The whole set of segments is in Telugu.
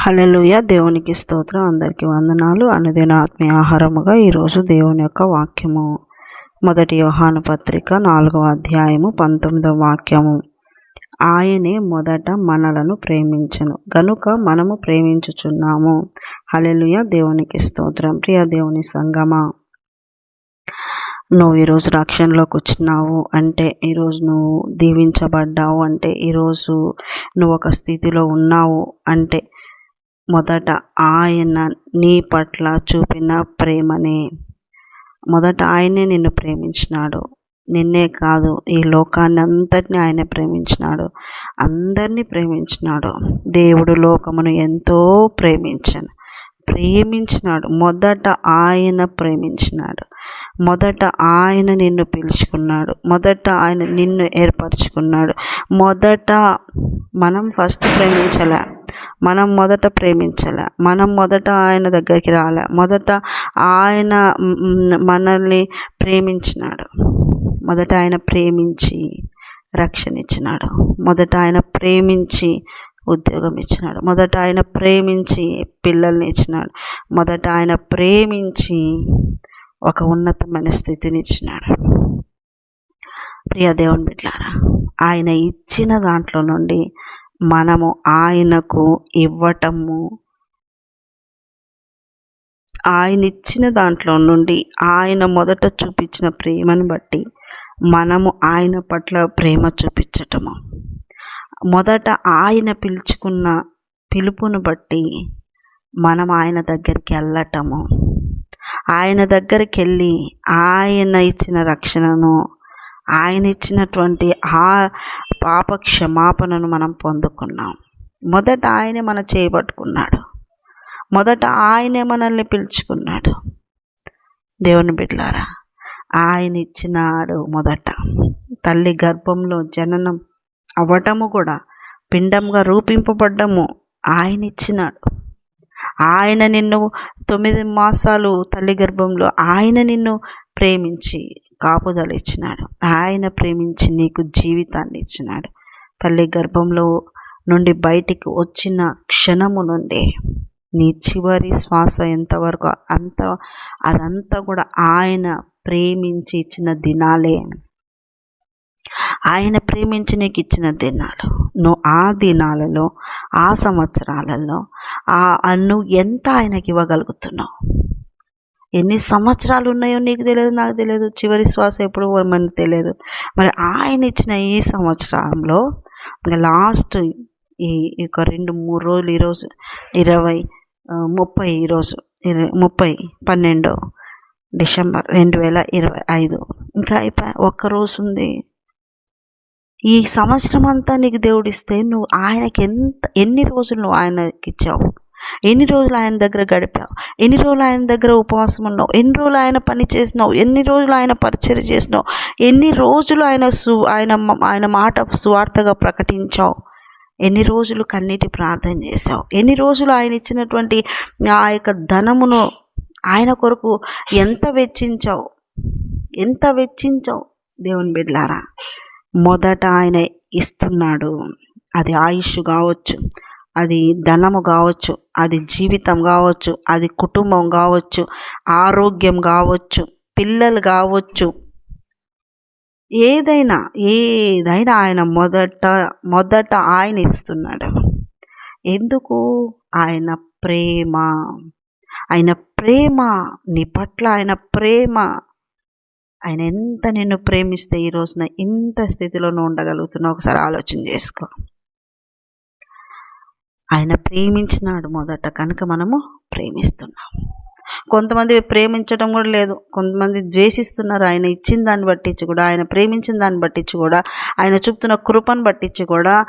హలలుయ దేవునికి స్తోత్రం. అందరికీ వందనాలు. అనుదిన ఆత్మీయ ఆహారముగా ఈరోజు దేవుని యొక్క వాక్యము. మొదటి యోహాను పత్రిక నాలుగవ అధ్యాయము పంతొమ్మిదవ వాక్యము. ఆయనే మొదట మనలను ప్రేమించను. గనుక మనము ప్రేమించుచున్నాము. హలలుయ దేవునికి స్తోత్రం. ప్రియ దేవుని సంగమా. నువ్వు ఈరోజు రక్షణలోకి వచ్చినావు అంటే ఈరోజు నువ్వు దీవించబడ్డావు అంటే ఈరోజు నువ్వు ఒక స్థితిలో ఉన్నావు అంటే మొదట ఆయన నీ పట్ల చూపిన ప్రేమనే. మొదట ఆయనే నిన్ను ప్రేమించినాడు. నిన్నే కాదు ఈ లోకాన్ని అంతటిని ఆయన ప్రేమించినాడు. అందరినీ ప్రేమించినాడు. దేవుడు లోకమును ఎంతో ప్రేమించాను. ప్రేమించినాడు. మొదట ఆయన ప్రేమించినాడు. మొదట ఆయన నిన్ను పిలుచుకున్నాడు. మొదట ఆయన నిన్ను ఏర్పరచుకున్నాడు. మొదట మనం ఫస్ట్ ప్రేమించలే. మనం మొదట ప్రేమించాలి? మనం మొదట ఆయన దగ్గరికి రాలే? మొదట ఆయన మనల్ని ప్రేమించినాడు. మొదట ఆయన ప్రేమించి రక్షణ ఇచ్చినాడు. మొదట ఆయన ప్రేమించి ఉద్యోగం ఇచ్చినాడు. మొదట ఆయన ప్రేమించి పిల్లల్ని ఇచ్చినాడు. మొదట ఆయన ప్రేమించి ఒక ఉన్నతమైన స్థితిని ఇచ్చినాడు. ప్రియ దేవుని బిడ్లారా ఆయన ఇచ్చిన దాంట్లో నుండి మనము ఆయనకు ఇవ్వటము. ఆయన ఇచ్చిన దాంట్లో నుండి ఆయన మొదట చూపించిన ప్రేమను బట్టి మనము ఆయన పట్ల ప్రేమ చూపించటము. మొదట ఆయన పిలుచుకున్న పిలుపును బట్టి మనం ఆయన దగ్గరికి వెళ్ళటము ఆయన దగ్గరికి వెళ్ళి ఆయన ఇచ్చిన రక్షణను ఆయన ఇచ్చినటువంటి ఆ పాప క్షమాపణను మనం పొందుకున్నాం. మొదట ఆయనే మన చేయబట్టుకున్నాడు మొదట ఆయనే మనల్ని పిలుచుకున్నాడు. దేవుని బిడ్లారా ఆయన ఇచ్చినాడు మొదట. తల్లి గర్భంలో జననం అవ్వటము కూడా పిండంగా రూపింపబడ్డము ఆయన ఇచ్చినాడు ఆయన నిన్ను తొమ్మిది మాసాలు తల్లి గర్భంలో ఆయన నిన్ను ప్రేమించి కాపుదలు ఇచ్చినాడు. ఆయన ప్రేమించి నీకు జీవితాన్ని ఇచ్చినాడు. తల్లి గర్భంలో నుండి బయటికి వచ్చిన క్షణము నుండి నీ చివరి శ్వాస ఎంతవరకు అంత అదంతా కూడా ఆయన ప్రేమించి ఇచ్చిన దినాలే. ఆయన ప్రేమించి నీకు ఇచ్చిన దినాలు. నువ్వు ఆ దినాలలో ఆ సంవత్సరాలలో ఆ నువ్వు ఎంత ఆయనకి ఇవ్వగలుగుతున్నావు? ఎన్ని సంవత్సరాలు ఉన్నాయో నీకు తెలియదు నాకు తెలియదు చివరి శ్వాస ఎప్పుడు మనకు తెలియదు. మరి ఆయన ఇచ్చిన ఈ సంవత్సరంలో ఇంకా లాస్ట్ ఈ ఒక రెండు మూడు రోజులు ఈరోజు ఇరవై ముప్పై ఈరోజు ఇరవై ముప్పై పన్నెండు డిసెంబర్ రెండు వేల ఇరవై ఐదు. ఇంకా అయిపోయి ఒక్క ఉంది. ఈ సంవత్సరం అంతా నీకు దేవుడిస్తే నువ్వు ఆయనకి ఎంత ఎన్ని రోజులు నువ్వు ఆయనకి ఇచ్చావు? ఎన్ని రోజులు ఆయన దగ్గర గడిపావు? ఎన్ని రోజులు ఆయన దగ్గర ఉపవాసం ఉన్నావు? ఎన్ని రోజులు ఆయన పని చేసినావు? ఎన్ని రోజులు ఆయన పరిచయం చేసినావు? ఎన్ని రోజులు ఆయన సు ఆయన ఆయన మాట సువార్తగా ప్రకటించావు? ఎన్ని రోజులు కన్నీటి ప్రార్థన చేసావు ఎన్ని రోజులు ఆయన ఇచ్చినటువంటి ఆ యొక్క ధనమును ఆయన కొరకు ఎంత వెచ్చించావు? ఎంత వెచ్చించావు? దేవుని బిడ్లారా మొదట ఆయన ఇస్తున్నాడు. అది ఆయుష్ కావచ్చు అది ధనము కావచ్చు అది జీవితం కావచ్చు అది కుటుంబం కావచ్చు ఆరోగ్యం కావచ్చు పిల్లలు కావచ్చు. ఏదైనా ఏదైనా ఆయన మొదట మొదట ఆయన ఇస్తున్నాడు. ఎందుకు? ఆయన ప్రేమ. ఆయన ప్రేమ నీ పట్ల ఆయన ప్రేమ. ఆయన ఎంత నిన్ను ప్రేమిస్తే ఈ రోజున ఇంత స్థితిలో నువ్వు ఉండగలుగుతున్నావు? ఒకసారి ఆలోచన చేసుకో. ఆయన ప్రేమించినాడు మొదట. కనుక మనము ప్రేమిస్తున్నాం. కొంతమంది ప్రేమించడం కూడా లేదు. కొంతమంది ద్వేషిస్తున్నారు. ఆయన ఇచ్చిన దాన్ని బట్టించి కూడా ఆయన ప్రేమించిన దాన్ని బట్టించి కూడా ఆయన చూపుతున్న కృపను బట్టించి కూడా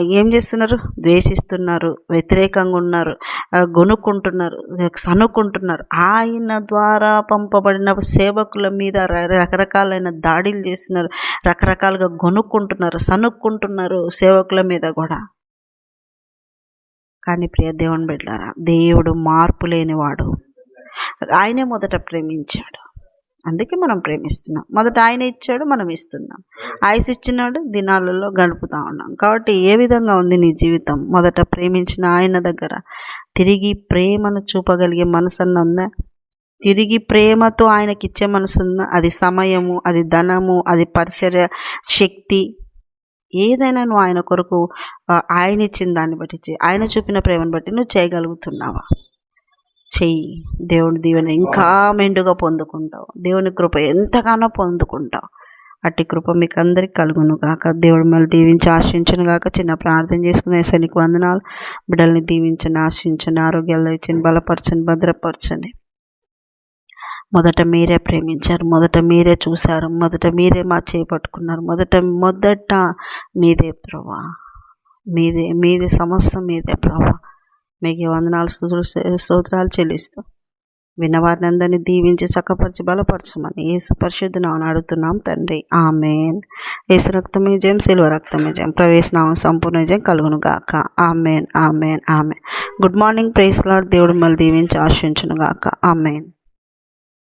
ఏం చేస్తున్నారు? ద్వేషిస్తున్నారు. వ్యతిరేకంగా ఉన్నారు. గొనుక్కుంటున్నారు. సనుక్కుంటున్నారు. ఆయన ద్వారా పంపబడిన సేవకుల మీద రకరకాలైన దాడులు చేస్తున్నారు. రకరకాలుగా గొనుక్కుంటున్నారు సనుక్కుంటున్నారు సేవకుల మీద కూడా. కానీ ప్రియ దేవుని బిడ్డారా దేవుడు మార్పు లేనివాడు. ఆయనే మొదట ప్రేమించాడు. అందుకే మనం ప్రేమిస్తున్నాం. మొదట ఆయన ఇచ్చాడు మనం ఇస్తున్నాం. ఆయుస్ ఇచ్చినాడు దినాలలో గడుపుతా ఉన్నాం. కాబట్టి ఏ విధంగా ఉంది నీ జీవితం? మొదట ప్రేమించిన ఆయన దగ్గర తిరిగి ప్రేమను చూపగలిగే మనసన్న ఉందా? తిరిగి ప్రేమతో ఆయనకిచ్చే మనసుందా మనసు ఉందా అది సమయము అది ధనము అది పరిచర్య శక్తి ఏదైనా నువ్వు ఆయన కొరకు ఆయన ఇచ్చిన దాన్ని బట్టి చేయి. ఆయన చూపిన ప్రేమను బట్టి నువ్వు చేయగలుగుతున్నావా? చెయ్యి. దేవుని దీవెన ఇంకా మెండుగా పొందుకుంటావు. దేవుని కృప ఎంతగానో పొందుకుంటావు. అట్టి కృప మీకు అందరికి కలుగును గాక దేవుడు మళ్ళీ దీవించి ఆశించను గాక చిన్న ప్రార్థన చేసుకునే సనికి వందనాలు. బిడ్డల్ని దీవించండి ఆశించండి ఆరోగ్యాలు ఇచ్చండి బలపరచండి భద్రపరచండి. మొదట మీరే ప్రేమించారు మొదట మీరే చూశారు మొదట మీరే మా చేపట్టుకున్నారు మొదట మొదట మీదే ప్రభా. మీదే మీదే సమస్తం మీదే ప్రభా. మీకు వందనాలు స్తోత్రాలు చెల్లిస్తూ విన్నవారిని అందరినీ దీవించి చక్కపరిచి బలపరచమని ఏసు పరిశుద్ధనామని అడుగుతున్నాం తండ్రి. ఆమెన్. ఏసు రక్తమే జయం సిల్వ రక్తమే జయం ప్రవేశనామం సంపూర్ణ జయం కలుగును గాక. Amen amen amen. Good morning praise lord దేవుడు మళ్ళీ దీవించి ఆశించును గాక. ఆమెన్.